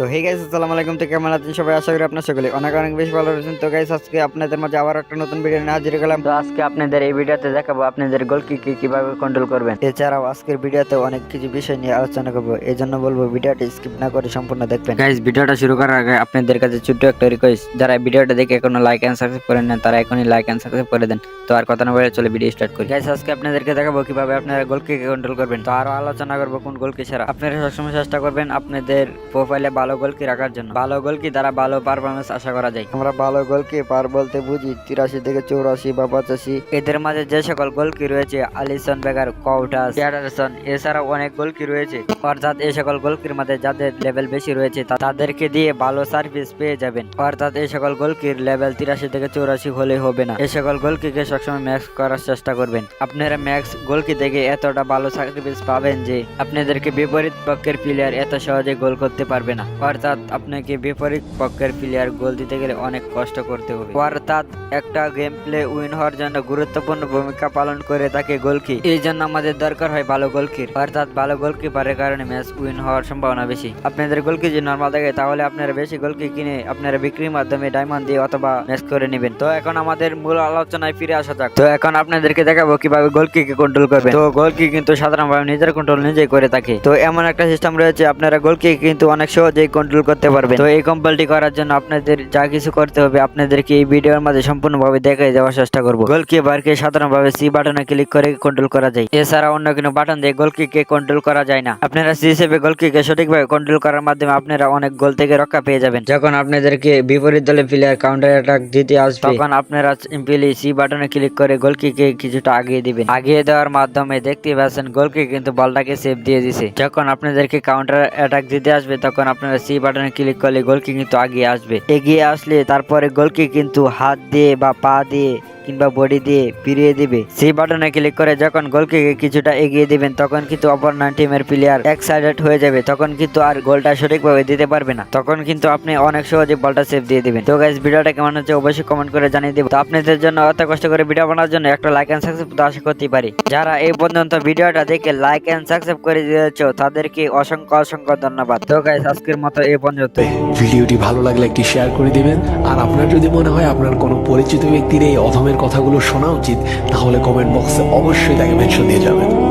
তো hey guys আসসালামু আলাইকুম। তো কেমন আছেন সবাই? আশা করি আপনার সকলে অনেক অনেক বেশি ভালো রয়েছেন তো গাইস আজকে আপনাদের মাঝে আবার একটা নতুন ভিডিও নিয়ে হাজির হলাম। তো আজকে আপনাদের এই ভিডিওতে দেখাবো আপনাদের গোল কি কি কীভাবে কন্ট্রোল করবেন। এছাড়াও আজকের ভিডিওতে অনেক কিছু বিষয় নিয়ে আলোচনা করব। এই জন্য বলব ভিডিওটি স্কিপ না করে সম্পূর্ণ দেখবেন। গাইস ভিডিওটা শুরু করার আগে আপনাদের কাছে ছোট্ট একটা রিকোয়েস্ট যারা ভিডিওটা দেখে এখনও লাইক এন্ড সাবস্ক্রাইব করেন না তারা এখনই লাইক এন্ড সাবস্ক্রাইব করে দেন। তো আর কথা না বলে চলে ভিডিও স্টার্ট করি। গাইস আজকে আপনাদেরকে দেখাবো কীভাবে আপনারা গোল কি কন্ট্রোল করবেন। তো আরও আলোচনা করব কোন গোল কি ছাড়া। আপনারা সবসময় চেষ্টা করবেন আপনাদের প্রোফাইলে ভালো গোল কি রাখার জন্য। ভালো গোল কি দ্বারা ভালো পারফরমেন্স আশা করা যায়। আমরা ভালো গোলকে পার বলতে বুঝি তিরাশি থেকে চৌরাশি বা পঁচাশি। এদের মাঝে যে সকল গোলকি রয়েছে আলিসন বেগার কৌটাস প্যাটারসন এছাড়াও অনেক গোলকি রয়েছে। অর্থাৎ এই সকল গোলকির মধ্যে যাদের লেভেল বেশি রয়েছে তাদেরকে দিয়ে ভালো সার্ভিস পেয়ে যাবেন। অর্থাৎ এই সকল গোলকির লেভেল তিরাশি থেকে চৌরাশি হলে হবে না। এই সকল গোলকিকে সবসময় ম্যাক্স করার চেষ্টা করবেন। আপনারা ম্যাক্স গোলকি থেকে এতটা ভালো সার্ভিস পাবেন যে আপনাদেরকে বিপরীত পক্ষের প্লেয়ার এত সহজে গোল করতে পারবে না। অর্থাৎ আপনাকে বিপরীত পক্ষের প্লেয়ার গোল দিতে গেলে অনেক কষ্ট করতে হবে। অর্থাৎ একটা গেম প্লে উইন হওয়ার জন্য গুরুত্বপূর্ণ ভূমিকা পালন করে থাকে গোলকি এই জন্য আমাদের দরকার হয় ভালো গোলকির অর্থাৎ ভালো গোলকিপারের কারণে ম্যাচ উইন হওয়ার সম্ভাবনা বেশি। আপনাদের গোলকি যদি নর্মাল থাকে, তাহলে আপনারা বেশি গোলকি কিনে আপনারা বিক্রির মাধ্যমে ডায়মন্ড দিয়ে অথবা ম্যাচ করে নেবেন। তো এখন আমাদের মূল আলোচনায় ফিরে আসা যাক। তো এখন আপনাদেরকে দেখাবো কীভাবে গোলকিকে কন্ট্রোল করবেন। তো গোলকি কিন্তু সাধারণভাবে নিজের কন্ট্রোল নিজেই করে থাকে। তো এমন একটা সিস্টেম রয়েছে, আপনারা গোলকি কিন্তু অনেক সহজেই কন্ট্রোল করতে পারবেন। তো এই কম্পালটি করার জন্য আপনাদের যা কিছু করতে হবে, আপনাদেরকে এই ভিডিওর মাঝে সম্পূর্ণভাবে দেখাই দেওয়ার চেষ্টা করব। গোলকিপারকে সাধারণভাবে সি বাটনে ক্লিক করে কন্ট্রোল করা যায়। এছাড়া অন্য কোনো বাটন দিয়ে গোলকিকে কন্ট্রোল করা যায় না। আপনারা সি হিসেবে গোলকিকে সঠিকভাবে কন্ট্রোল করার মাধ্যমে আপনারা অনেক গোল থেকে রক্ষা পেয়ে যাবেন। যখন আপনাদেরকে বিপরীত দলের প্লেয়ার কাউন্টার অ্যাটাক দিতে আসবে, তখন আপনারা সিম্পলি সি বাটনে ক্লিক করে গোলকিকে কিছুটা আগিয়ে দিবেন। আগিয়ে দেওয়ার মাধ্যমে দেখতে পাচ্ছেন গোলকি কিন্তু বলটাকে সেভ দিয়ে দিছে। যখন আপনাদেরকে কাউন্টার অ্যাটাক দিতে আসবে, তখন আপনারা সি বাটনে ক্লিক করলে গোলকি কিন্তু আগিয়ে আসবে। এগিয়ে আসলে তারপরে গোলকি কিন্তু হাত দিয়ে বা পা দিয়ে কিংবা বডি দিয়ে ফিরিয়ে দিবে। সেই বাটনে ক্লিক করে যখন গোলকে কিছুটা এগিয়ে দিবেন, তখন কিন্তু অপর নান টিমের প্লেয়ার এক্সাইটেড হয়ে যাবে। তখন কিন্তু আর গোলটা সঠিকভাবে দিতে পারবে না। তখন কিন্তু আপনি অনেক সহজে বলটা সেভ দিয়ে দিবেন। তো গাইস ভিডিওটা কেমন হচ্ছে অবশ্যই কমেন্ট করে জানিয়ে দেবো। তো আপনাদের জন্য অত কষ্ট করে ভিডিও বানার জন্য একটা লাইক এন্ড সাবস্ক্রাইব আশা করতে পারি। যারা এই পর্যন্ত ভিডিওটা দেখে লাইক এন্ড সাবস্ক্রাইব করে দিয়েছ, তাদেরকে অসংখ্য অসংখ্য ধন্যবাদ। তো গাইস আজকের মতো এই পর্যন্ত ভিডিওটি ভালো লাগলে একটি শেয়ার করে দিবেন। আর আপনার যদি মনে হয় আপনার কোনো পরিচিত ব্যক্তির এই অধমের কথাগুলো শোনা উচিত তাহলে কমেন্ট বক্সে অবশ্যই তাকে মেনশন দিয়ে যাবেন।